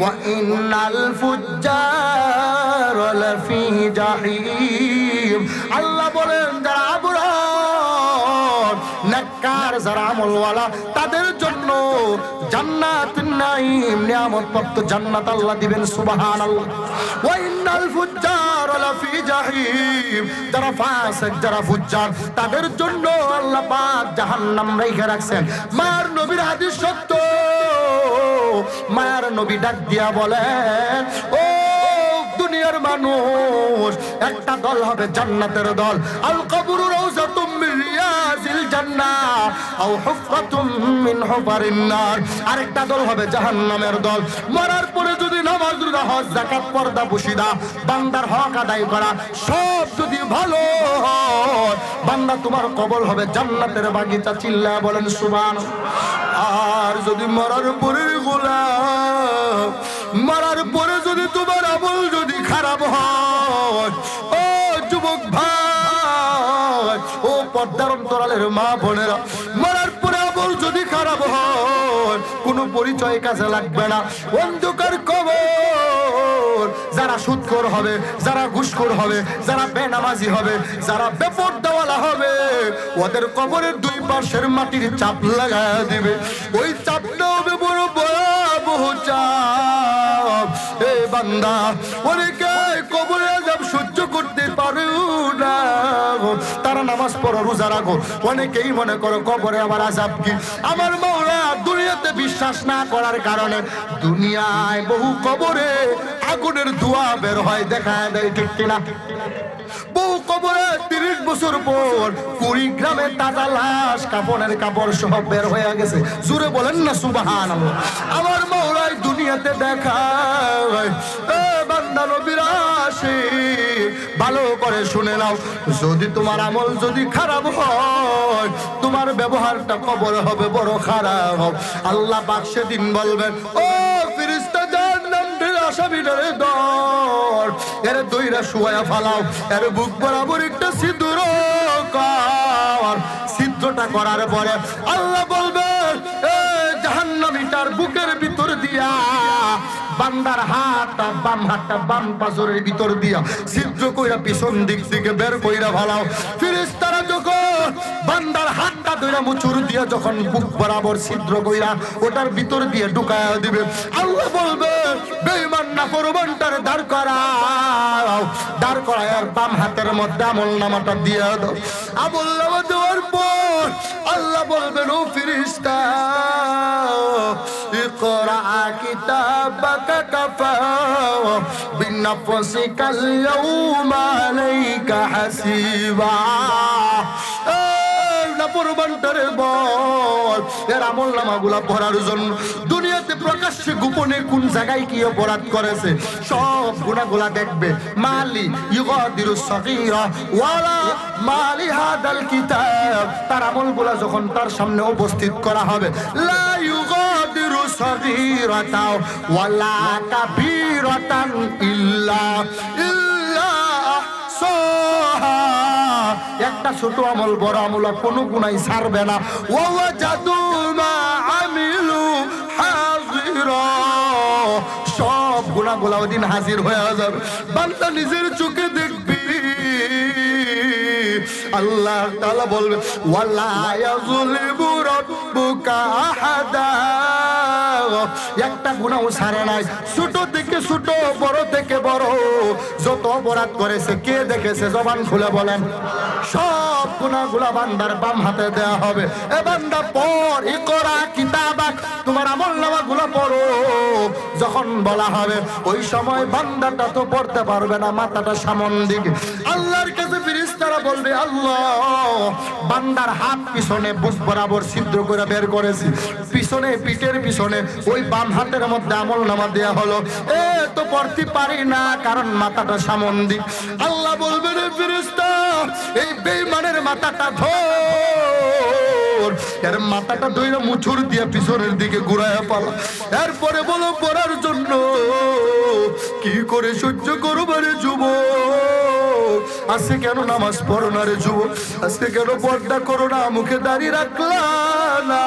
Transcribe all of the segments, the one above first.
ওয়া ইন্নাল ফুজ্জার লাফি জাহিম আল্লাহ বলেন যারা আবরার নেককার যারা আমলওয়ালা তাদের জান্নাত নিয়ামত প্রাপ্ত জান্নাত আল্লাহ দিবেন ওয়া ইন্নাল ফুজ্জার লাফি জাহিম। যারা ফাসিক, যারা ফুজ্জার, তাদের জন্য আল্লাহ পাক জাহান্নাম রেখে রাখছেন। মার নবীর হাদিস সত্য। মায়ার নবী ডাক দিয়া বলেন, ও দুনিয়ার মানুষ। একটা দল হবে জান্নাতের দল। আল কবরু রিয়াজিল আও মিন নার। আরেকটা দল হবে জাহান্নামের দল। মরার পরে যদি নামাজ, রোজা হজ যাকাত, পর্দা বসিদা বান্দার হক আদায় করা সব যদি ভালো বান্দা তোমার কবল হবে জান্নাতের বাগিচা চিল্লা বলেন সুবহান আর যদি মরার পরে গোলা মরার পরে যদি তোমার খারাপ হয় ও যুবক ভাই, ও পর্দার অন্তরালের মা বোনেরা, মরার পরে আমল যদি খারাপ হয়, কোনো পরিচয় কাছে লাগবে না। অন্ধকার কবর, যারা সুদখোর হবে, যারা ঘুষখোর হবে, যারা বেনামাজি হবে, যারা বেপরদাওয়ালা হবে, ওদের কবরের দুই পাশের মাটির চাপ লাগায় দিবে। ওই চাপটা হবে বড় ভয়াবহ চাপ। এ বান্দা, অনেকে নামাজ পড়ো, রোজা রাখো। অনেকেই মনে করো, কবরে আবার আজাব কি? আমার মৌলা দুনিয়াতে বিশ্বাস না করার কারণে দুনিয়ায় বহু কবরে আগুনের ধোঁয়া বের হয় দেখা দেয়, ঠিক কিনা? বহু কবরে তিরিশ বছর পর কুড়িগ্রামে তাজা লাশ কাপড়ের কাপড় সহ বের হয়ে গেছে। জুড়ে বলেন না সুবাহান আমার মৌলাই দুনিয়াতে দেখায়, এ বান্দা নবীর ভালো করে শুনে নাও। যদি তোমার আমল যদি খারাপ হয়, তোমার ব্যবহারটা কবর হবে, বড় খারাপ আল্লাহ পাক সেদিন বলবেন, ও ফিরিস্তা যার নাম আসামিটারে দর এর দইরা শুয়া ফালাও, এর বুক বরাবর একটা সিঁদুর কর। ছিদ্রটা করার পরে আল্লাহ বলবেন, এ জাহান্নামীটার বুকের ভিতর দিয়া বান্দার হাত বাম হাতটা বাম পাথরের ভিতর দিয়া ছিদ্র কইরা পিছন দিক থেকে বের কইরা ভালাও ফিরিস্তারা যখন বান্দার হাতটা দইরা মুচুর দিয়া যখন বুক বরাবর ছিদ্র কইরা ওটার ভিতর দিয়ে ঢুকায়া দিবে, আল্লাহ বলবে, বেঈমান না ফরমানটার দাঁড় করাও। দাঁড় করায়ার বাম হাতের মধ্যে আমল নামাটা দিয়া দাও। আমল নামা দেওয়ার পর আল্লাহ বলবেন, ও ফিরিস্তা كتابك كفى بنفسك اليوم عليك حسيبا নাফরমানটারে বল এর আমল নামাগুলা পড়ার জন্য দুনিয়াতে প্রকাশ্যে গোপনে কোন জায়গায় কি অপরাধ করেছে? সব গুণাগুলা দেখবে। মালি ইউগাদিরু ওয়ালা মালি হাদাল কিতাব। তার যখন তার সামনে উপস্থিত করা হবে, লা ইউগাদিরু ওয়ালা কাবীরাতান ইল্লা ইল্লা একটা ছোট আমল, বড় আমল কোনো গুনাই ছাড়বে না। ও জাদু হাজিরা সব গুণাগুলা হাজির হয়ে যাবে বান্দা নিজের চোখে দেখবি। আল্লাহ তাআলা বলবে একটা গুনাহ ছাড়ে নাই। ছোট থেকে ছোট, বড় থেকে বড়। যত অপরাধ করেছে, কে দেখেছে, জবান খুলে বলেন। সব গুনাহগুলা বান্দার বাম হাতে দেয়া হবে। এ বান্দা পর কিতাবাক তোমার আমল নামাগুলো পড়ো। যখন বলা হবে, ওই সময় বান্দাটা তো পড়তে পারবে না, মাথাটা সামন দিকে। আল্লাহর কাছে বলবে, আল্লাহ, বান্দার হাত পিছনে বুক বরাবর করে বের করেছি। পিছনে, পিঠের পিছনে, ওই বাম হাতের মধ্যে আমল নামা দেয়া হলো। এ, তো পড়তে পারি না, কারণ মাথাটা সামন দিক। আল্লাহ বলবে রে ফিরিস্তা, এই বেইমানের মাথাটা ধর। এর মাথাটা দইরা মুছুর দিয়ে পিছনের দিকে ঘুরায় পালা। এরপরে বলো, পড়ার জন্য কি করে সহ্য করব রে যুব আজকে কেন নামাজ পড়ো না রে যুব আজকে কেন পর্দা করো না? মুখে দাঁড়িয়ে রাখলা না।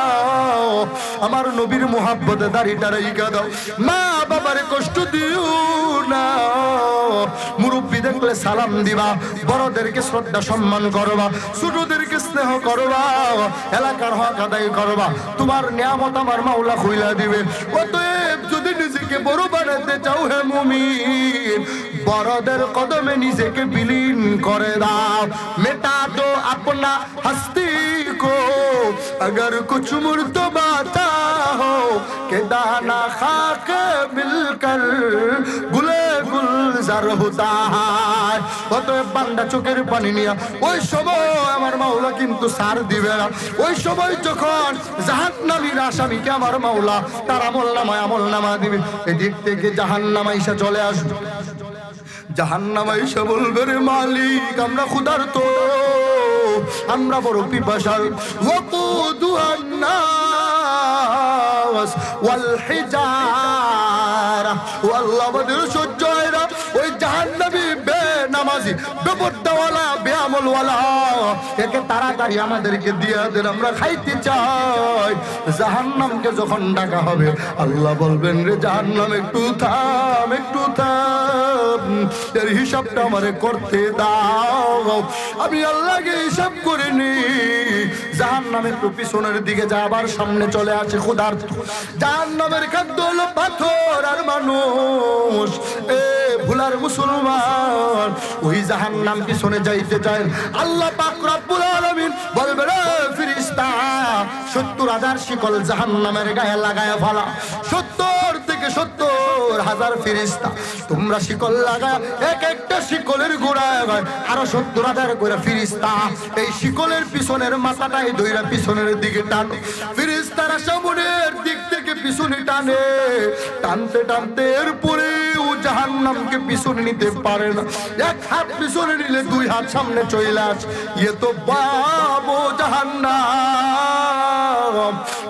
আমার নবীর মোহাব্বতে দাড়িটা রেখা দাও। মা বাবার কষ্ট দিও না। মুরব্বী দেখলে সালাম দিবা। বড়দেরকে শ্রদ্ধা সম্মান করবা। ছোটদেরকে স্নেহ করবা এলাকার হক আদায় করবা তোমার নিয়ামত আমার মাওলা খুইলা দিবে অতএব যদি নিজেকে বড় বানাতে চাও হে মুমিন বড়দের কদমে নিজেকে বিলীন করে দাও মেটা দো আপনা হস্তি को अगर कुछ मुर्तबा हो के दाना खाक मिलकर गुले गुलजार होता है অতএব বান্দা চোখের পানি নিয়া, ওই সময় আমার মাওলা কিন্তু সার দিবে না। ওই সময় যখন জাহান্নামীর আসামিকে আমার মাওলা, তার আমল নামায় আমল নামা দিবে। এদিক থেকে জাহান্নামা ইসা চলে আসবে জাহান্নামা ইসা বলবে, রে মালিক, আমরা ক্ষুধার তো আমরা বড় তাড়াতাড়ি আমাদেরকে দিয়ে আমরা খাইতে চাই। জাহান্নামকে যখন ডাকা হবে, আল্লাহ বলবেন, রে জাহান্নাম, একটু থাম একটু থাম। এর হিসাবটা আমারে করতে দাও। আমি আল্লাহকে হিসাব করে নি জাহান নামে একটু পিছনের দিকে যা, আবার সামনে চলে আসে খুদার জাহান নামের খাদ্য হলো পাথর আর মানুষ। মুসলমান। ওই জাহান নাম পিছনে যাইতে চায়। আল্লাহ পাক রব্বুল বলবে, রে ফিরিস্তা, সত্তর হাজার শিকল জাহান নামের গায়ে লাগায় ফেলা। সত্তর থেকে সত্তর হাজার ফিরিস্তা। তোমরা শিকল লাগা এক একটা শিকলের গোড়ায় আরও সত্তর হাজার করে ফিরিস্তা। এই শিকলের পিছনের মাথাটাই দইরা পিছনের দিকে টান। ফিরিস্তারা সামনের দিক থেকে পিছনে টানে। টানতে টানতে এরপরে জাহান নামকে পিছনে নিতে পারে না। এক হাত পিছনে নিলে দুই হাত সামনে চলে আস। ইয়ে তো বাবো জাহান্নাম।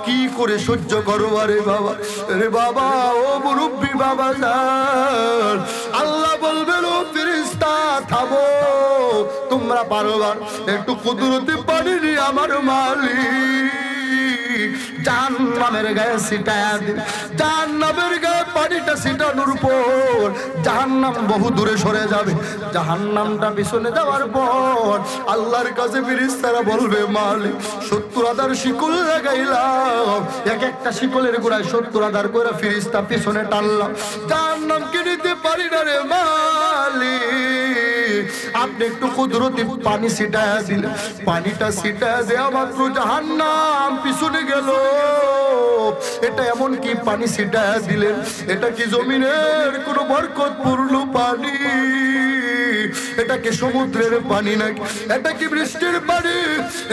কি করে সহ্য করো আরে বাবা? রে বাবা, ও মুরব্বী বাবা যান। আল্লাহ বলবেন, ও ফিরিস্তা থামো। তোমরা পারোবার একটু কুদরতি পারিনি আমার মালিক। জান নামের গায়ে সিটায়া দিন। জান নামের গায়ে পানিটা সিটানোর পর জাহান্নাম বহু দূরে সরে যাবে। জাহান্নামটা পিছনে যাওয়ার পর আল্লাহর কাছে ফিরিস্তারা বলবে, মালিক সত্তর হাজার শিকল লাগাইলাম। এক একটা শিকলের গোড়ায় সত্তর হাজার করে ফিরিস্তা পিছনে টানলাম। জাহান্নামকে নিতে পারি না রে মালিক? আপনি একটু কুদরতি পানি ছিটায়া দিলেন। পানিটা ছিটায়া দেওয়া মাত্র জাহান নাম পিছনে গেল। এটা এমন কি পানি ছিটায়া দিলেন? এটা কি জমিনের কোন বরকতপূর্ণ পানি? এটা কি সমুদ্রের পানি নাকি? এটা কি বৃষ্টির পানি?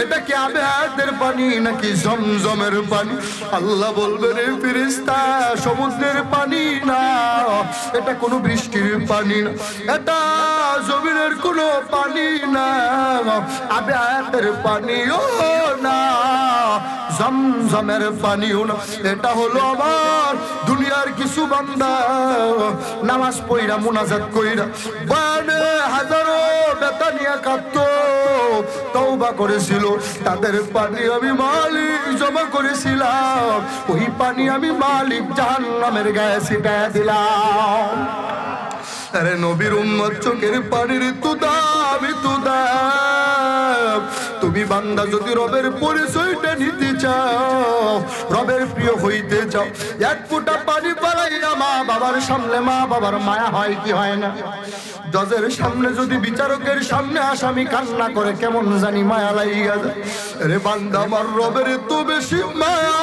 এটা কি আবেহাতের পানি নাকি জমজমের পানি? আল্লাহ বলবে রে ফিরিস্তা সমুদ্রের পানি না। এটা কোনো বৃষ্টির পানি না। এটা জমিনের কোনো পানি না। আবেহাতের পানিও না। জমজমের পানিও না এটা হলো আমার দুনিয়ার কিছু বান্দা। নামাজ পড়িরা মুনাজাত কইরা বানে হাজারো বেতানিয়া কাঁদত, তওবা করেছিল। তাদের পানি আমি মালিক জমা করেছিলাম। ওই পানি আমি মালিক জাহান্নামের গায়ে ছিটায় দিলাম। আরে নবীর উম্মত চোখের পানির তুদা আমি তুদা তুমি বান্দা, যদি রবের পরিচয়টা নিতে চাও, রবের প্রিয় হইতে চাও, এক ফুটা পানি পালাইয়া মা বাবার সামনে, মা বাবার মায়া হয় কি হয় না? জজের সামনে যদি বিচারকের সামনে আসামি কান্না করে, কেমন জানি মায়া লাইয়া যায়। রে বান্দা, আমার রবের তো বেশি মায়া।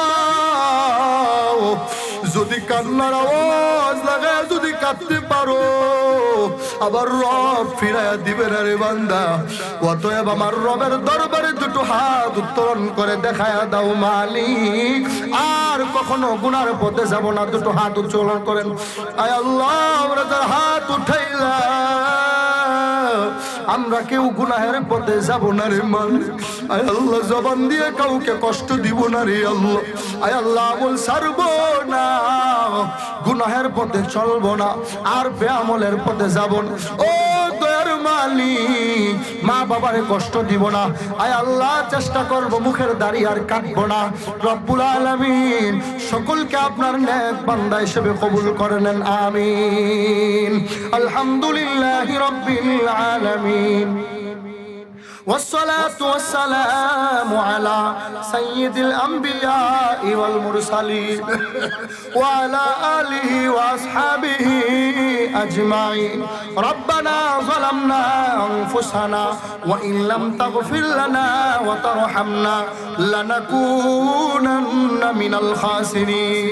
যদি কান্নার আওয়াজ লাগায় যদি কাঁদতে পারো, আবার রব ফিরাইয়া দিবে না রে বান্দা। অতএব আমার রবের দরবারে দুটো হাত উত্তোলন করে দেখায়া দাও মালিক। আর কখনো গুনার পথে যাব না, দুটো হাত উত্তোলন করেন। আয় আল্লাহ, আমরা তার হাত উঠাইলাম আমরা কেউ গুনাহের পথে যাব না রে মালিক আয় আল্লাহ, জবান দিয়ে কাউকে কষ্ট দিব না রে আল্লাহ। আয় আল্লাহ, আমল সারব না। গুনাহের পথে চলব না, আর বেআমলের পথে যাব না। ও মালিক। মা বাবার কষ্ট দিব না। আয় আল্লাহ, চেষ্টা করব মুখের দাড়ি আর কাটবো না। রব্বুল আলমিন, সকলকে আপনার নেক বান্দা হিসেবে কবুল করে নেন, আমিন। আলহামদুলিল্লাহ রব্বিল আলামিন। والصلاة والسلام على سيد الأنبياء والمرسلين وعلى آله وأصحابه أجمعين. ربنا ظلمنا أنفسنا وإن لم تغفر لنا وترحمنا لنكونن من الخاسرين.